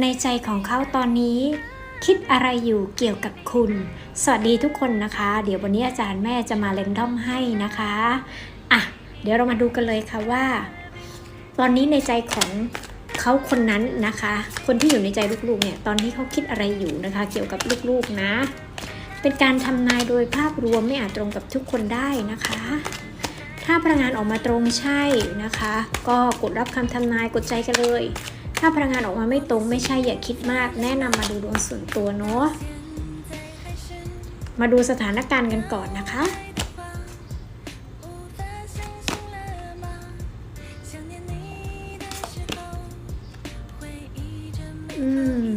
ในใจของเขาตอนนี้ คิดอะไรอยู่เกี่ยวกับคุณ สวัสดีทุกคนนะคะ เดี๋ยววันนี้อาจารย์แม่จะมาเรนดอมให้นะคะอะเดี๋ยวเรามาดูกันเลยค่ะว่า ตอนนี้ในใจของเขาคนนั้นนะคะ คนที่อยู่ในใจลูกๆเนี่ยตอนนี้เขาคิดอะไรอยู่นะคะ เกี่ยวกับลูกๆนะ เป็นการทำนายโดยภาพรวมไม่อาจตรงกับทุกคนได้นะคะ ถ้าพลังงานออกมาตรงใช่นะคะ ก็กดรับคำทำนายกดใจกันเลย ถ้าพลังงานออกมาไม่ตรงไม่ใช่อย่าคิดมาก แนะนำมาดูดวงส่วนตัวเนาะ มาดูสถานการณ์กันก่อนนะคะอืม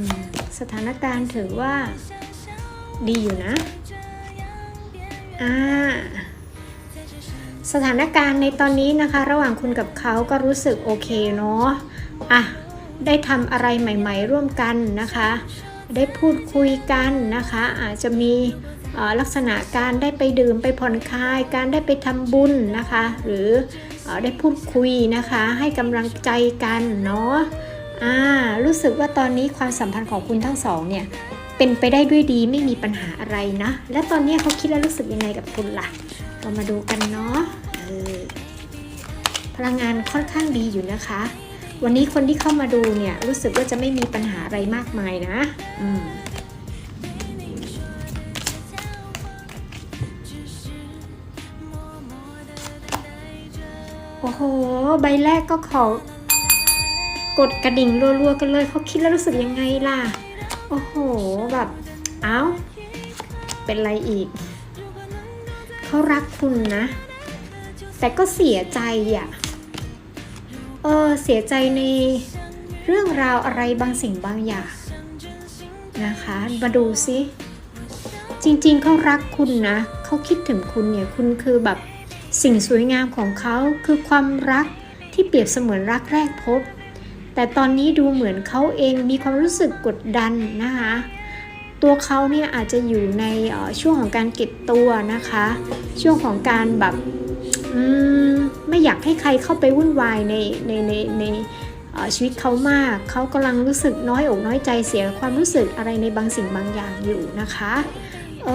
สถานการณ์ถือว่า ดีอยู่นะ อ่า สถานการณ์ในตอนนี้นะคะ ระหว่างคุณกับเขาก็รู้สึกโอเคเนาะ อะ ได้ทำอะไรใหม่ ๆ ร่วมกันนะคะ ได้พูดคุยกันนะคะ อาจจะมีลักษณะการได้ไปดื่มไปผ่อนคลาย การได้ไปทำบุญนะคะ หรืออได้พูดคุยนะคะ ให้กำลังใจกันเนาะอ่ารู้สึกว่าตอนนี้ความสัมพันธ์ของคุณทั้งสองเนี่ยเป็นไปได้ด้วยดีไม่มีปัญหาอะไรนะ และตอนนี้เขาคิดและรู้สึกยังไงกับคุณล่ะเรามาดูกันเนาะพลังงานค่อนข้างดีอยู่นะคะ วันนี้คนที่เข้ามาดูเนี่ย รู้สึกว่าจะไม่มีปัญหาอะไรมากมายนะ อืมโอ้โห ใบแรกก็ขอกดกระดิ่งรัวๆกันเลย เขาคิดแล้วรู้สึกยังไงล่ะ โอ้โห แบบ เอ้า เป็นไรอีก เขารักคุณนะ แต่ก็เสียใจอะ เออเสียใจในเรื่องราวอะไรบางสิ่งบางอย่างนะคะ มาดูซิจริงๆเขารักคุณนะเขาคิดถึงคุณเนี่ยคุณคือแบบสิ่งสวยงามของเขาคือความรักที่เปรียบเสมือนรักแรกพบ แต่ตอนนี้ดูเหมือนเขาเองมีความรู้สึกกดดันนะคะตัวเขาเนี่ยอาจจะอยู่ในช่วงของการเก็บตัวนะคะ ช่วงของการแบบอืม ไม่อยากให้ใครเข้าไปวุ่นวายในในในในชีวิตเขามาก เขากำลังรู้สึกน้อยอกน้อยใจเสียความรู้สึกอะไรในบางสิ่งบางอย่างอยู่นะคะ เอ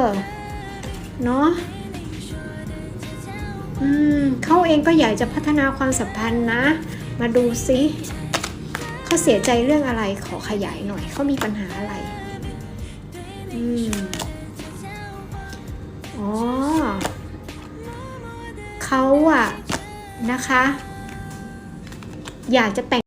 อ เนาะอืมเขาเองก็อยากจะพัฒนาความสัมพันธ์นะ มาดูซิเขาเสียใจเรื่องอะไรขอขยายหน่อย เขามีปัญหาอะไร อืม อ๋อ เขาอะนะคะ อยากจะแต่ง